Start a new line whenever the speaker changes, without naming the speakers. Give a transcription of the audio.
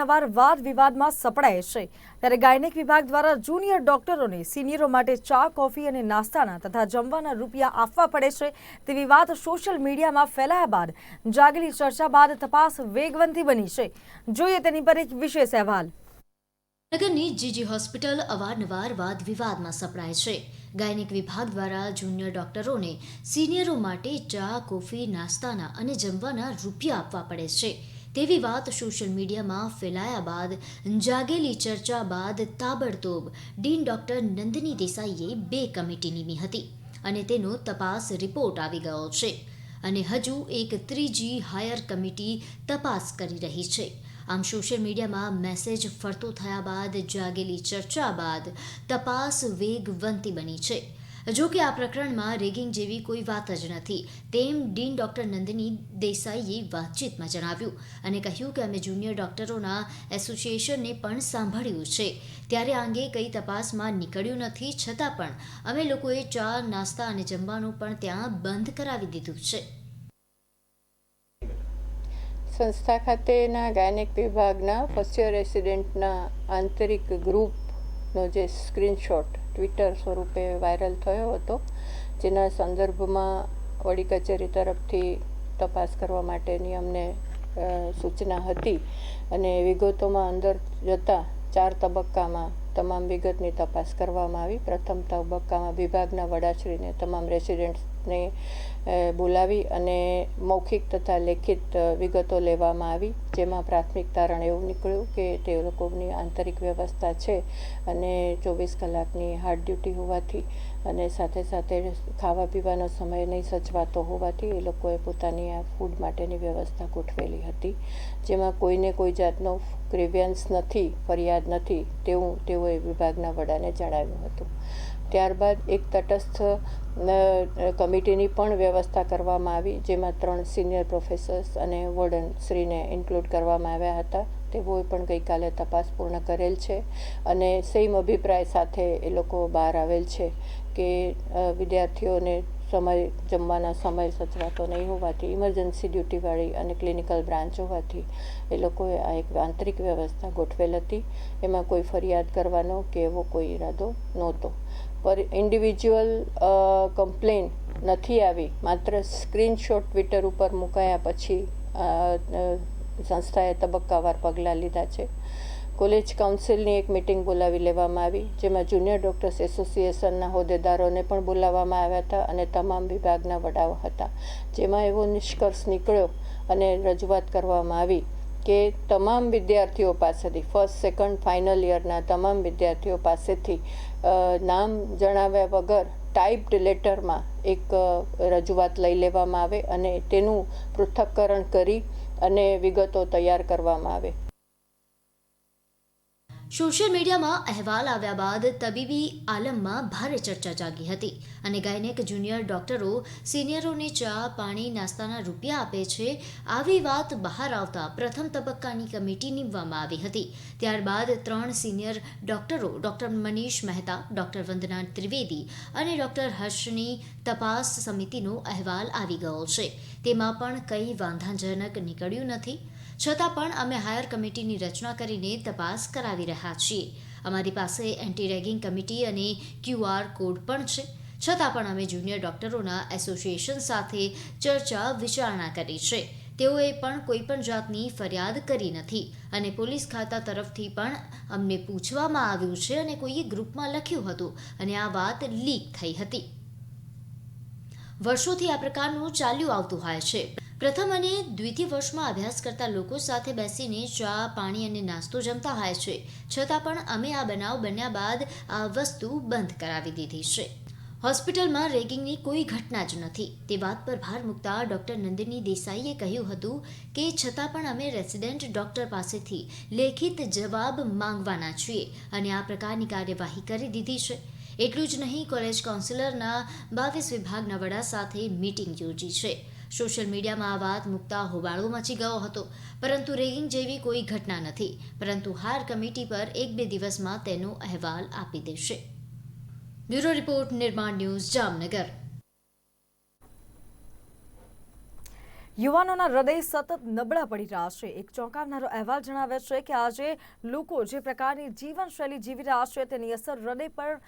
અવારનવાર વાદ વિવાદમાં સપડાય છે. ત્યારે ગાયનેક વિભાગ દ્વારા જુનિયર ડોક્ટરોને સિનિયરો માટે ચા, કોફી અને નાસ્તાના તથા જમવાના રૂપિયા આપવા પડે છે તેવી વાત સોશિયલ મીડિયામાં ફેલાયા બાદ જાગેલી ચર્ચા બાદ તપાસ વેગવંતી બની છે. જોઈએ તેની પર એક વિશેષ અહેવાલ.
નગરની જીજી હોસ્પિટલ અવારનવાર વાદ વિવાદમાં સપડાય છે. ગાયનિક વિભાગ દ્વારા જુનિયર ડોક્ટરોને સિનિયરો માટે ચા, કોફી, નાસ્તાના અને જમવાના રૂપિયા આપવા પડે છે. તેવી વાત સોશિયલ મીડિયામાં ફેલાયા બાદ, જાગેલી ચર્ચા બાદ તાબડતોબ ડીન ડોક્ટર નંદની દેસાઈએ બે કમિટી નીમી હતી અને તેનો તપાસ રિપોર્ટ આવી ગયો છે. અને હજુ એક ત્રીજી હાયર કમિટી તપાસ કરી રહી છે. આમ સોશિયલ મીડિયામાં મેસેજ ફરતો થયા બાદ, જાગેલી ચર્ચા બાદ તપાસ વેગવંતી બની છે. જો કે આ પ્રકરણમાં રેગિંગ જેવી કોઈ વાત જ નથી. તેમ ડીન ડોક્ટર નંદિની દેસાઈએ વાતચીતમાં જણાવ્યું અને કહ્યું કે અમે જુનિયર ડોક્ટરોના એસોસિએશનને પણ સાંભળ્યું છે. ત્યારે આ અંગે કંઈ તપાસમાં નીકળ્યું નથી, છતાં પણ અમે લોકોએ ચા, નાસ્તા અને જમવાનું પણ ત્યાં બંધ કરાવી દીધું છે.
સંસ્થા ખાતેના ગાયનેક વિભાગના ફર્સ્ટ યર રેસિડેન્ટના આંતરિક ગ્રુપનો જે સ્ક્રીનશોટ ટ્વિટર સ્વરૂપે વાયરલ થયો હતો, જેના સંદર્ભમાં વડી કચેરી તરફથી તપાસ કરવા માટેની અમને સૂચના હતી અને વિગતોમાં અંદર જતાં ચાર તબક્કામાં તમામ વિગતની તપાસ કરવામાં આવી. પ્રથમ તબક્કામાં વિભાગના વડાશ્રીને તમામ રેસિડેન્ટ્સને અ, બોલાવી અને મૌખિક તથા લેખિત વિગતો લેવામાં આવી જેમાં પ્રાથમિક તારણ એવું નીકળ્યું કે તે લોકોની આંતરિક વ્યવસ્થા છે અને ચોવીસ કલાકની હાર્ડ ડ્યુટી હોવાથી અને સાથે સાથે ખાવા પીવાનો સમય નહીં સચવાતો હોવાથી એ લોકોએ પોતાની આ ફૂડ માટેની વ્યવસ્થા ગોઠવેલી હતી જેમાં કોઈને કોઈ જાતનો ગ્રેવિયન્સ નથી, ફરિયાદ નથી, તેવું તેઓએ વિભાગના વડાને જણાવ્યું હતું. ત્યારબાદ એક તટસ્થ કમિટીની પણ વ્યવસ્થા કરવામાં આવી, જેમાં ત્રણ સિનિયર પ્રોફેસર્સ અને વોર્ડન શ્રીને ઇન્ક્લુડ કરવામાં આવ્યા હતા. તેઓએ પણ ગઈકાલે તપાસ પૂર્ણ કરેલ છે અને સેમ અભિપ્રાય સાથે એ લોકો બહાર આવેલ છે કે વિદ્યાર્થીઓને સમય જમવાના સમય સચવાતો નહીં હોવાથી ઇમરજન્સી ડ્યુટીવાળી અને ક્લિનિકલ બ્રાન્ચ હોવાથી એ લોકોએ આ એક આંતરિક વ્યવસ્થા ગોઠવેલ હતી. એમાં કોઈ ફરિયાદ કરવાનો કે એવો કોઈ ઈરાદો નહોતો. પર ઇન્ડિવિજ્યુઅલ કમ્પ્લેન નથી આવી, માત્ર સ્ક્રીનશોટ ટ્વિટર ઉપર મુકાયા પછી સંસ્થાએ તબક્કાવાર પગલાં લીધા છે. કોલેજ કાઉન્સિલની એક મિટિંગ બોલાવી લેવામાં આવી, જેમાં જુનિયર ડૉક્ટર્સ એસોસિએશનના હોદ્દેદારોને પણ બોલાવવામાં આવ્યા હતા અને તમામ વિભાગના વડાઓ હતા. જેમાં એવો નિષ્કર્ષ નીકળ્યો અને રજૂઆત કરવામાં આવી કે તમામ વિદ્યાર્થીઓ પાસેથી, ફર્સ્ટ, સેકન્ડ, ફાઇનલ યરના તમામ વિદ્યાર્થીઓ પાસેથી નામ જણાવ્યા વગર ટાઈપ્ડ લેટરમાં એક રજૂઆત લઈ લેવામાં આવે અને તેનું પૃથ્થકરણ કરી અને વિગતો તૈયાર કરવામાં આવે.
સોશિયલ મીડિયામાં અહેવાલ આવ્યા બાદ તબીબી આલમમાં ભારે ચર્ચા જાગી હતી અને ગાયનેક જુનિયર ડોક્ટરો સિનિયરોને ચા, પાણી, નાસ્તાના રૂપિયા આપે છે આવી વાત બહાર આવતા પ્રથમ તબક્કાની કમિટી નીમવામાં આવી હતી. ત્યારબાદ ત્રણ સિનિયર ડોક્ટરો ડોક્ટર મનીષ મહેતા, ડોક્ટર વંદના ત્રિવેદી અને ડોક્ટર હર્ષની તપાસ સમિતિનો અહેવાલ આવી ગયો છે. તેમાં પણ કંઈ વાંધાજનક નીકળ્યું નથી. છતાં પણ અમે હાયર કમિટીની રચના કરીને તપાસ કરાવી રહ્યા છીએ. અમારી પાસે એન્ટી રેગિંગ કમિટી અને ક્યુઆર કોડ પણ છે. છતાં પણ અમે જુનિયર ડોક્ટરોના એસોસિએશન સાથે ચર્ચા વિચારણા કરી છે. તેઓએ પણ કોઈ પણ જાતની ફરિયાદ કરી નથી અને પોલીસ ખાતા તરફથી પણ અમને પૂછવામાં આવ્યું છે અને કોઈએ ગ્રુપમાં લખ્યું હતું અને આ વાત લીક થઈ હતી. વર્ષોથી આ પ્રકારનું ચાલ્યું આવતું હોય છે. પ્રથમ અને દ્વિતીય વર્ષમાં અભ્યાસ કરતા લોકો સાથે બેસીને ચા, પાણી અને નાસ્તો જમતા હોય છે. છતાં પણ અમે આ બનાવ બન્યા બાદ આ વસ્તુ બંધ કરાવી દીધી છે. હોસ્પિટલમાં રેગિંગની કોઈ ઘટના જ નથી. તે વાત પર ભાર મૂકતા ડૉક્ટર નંદિની દેસાઈએ કહ્યું હતું કે છતાં પણ અમે રેસિડેન્ટ ડૉક્ટર પાસેથી લેખિત જવાબ માંગવાના છીએ અને આ પ્રકારની કાર્યવાહી કરી દીધી છે. એટલું જ નહીં, કોલેજ કાઉન્સિલરના બાવીસ વિભાગના વડા સાથે મીટિંગ યોજી છે. સોશિયલ મીડિયામાં આ વાત મૂકતા હોબાળો મચી ગયો હતો. પરંતુ રેગિંગ જેવી કોઈ ઘટના નથી. પરંતુ હાર કમિટી પર એક બે દિવસમાં તેનો અહેવાલ આપી દેશે. Bureau report, Nirman news, Jamnagar.
યુવાનોના હૃદય સતત નબળા પડી રહ્યા છે. એક ચોંકાવનારો અહેવાલ જણાવે છે કે આજે લોકો જે પ્રકારની જીવનશૈલી જીવી રહ્યા છે તેની અસર હૃદય પર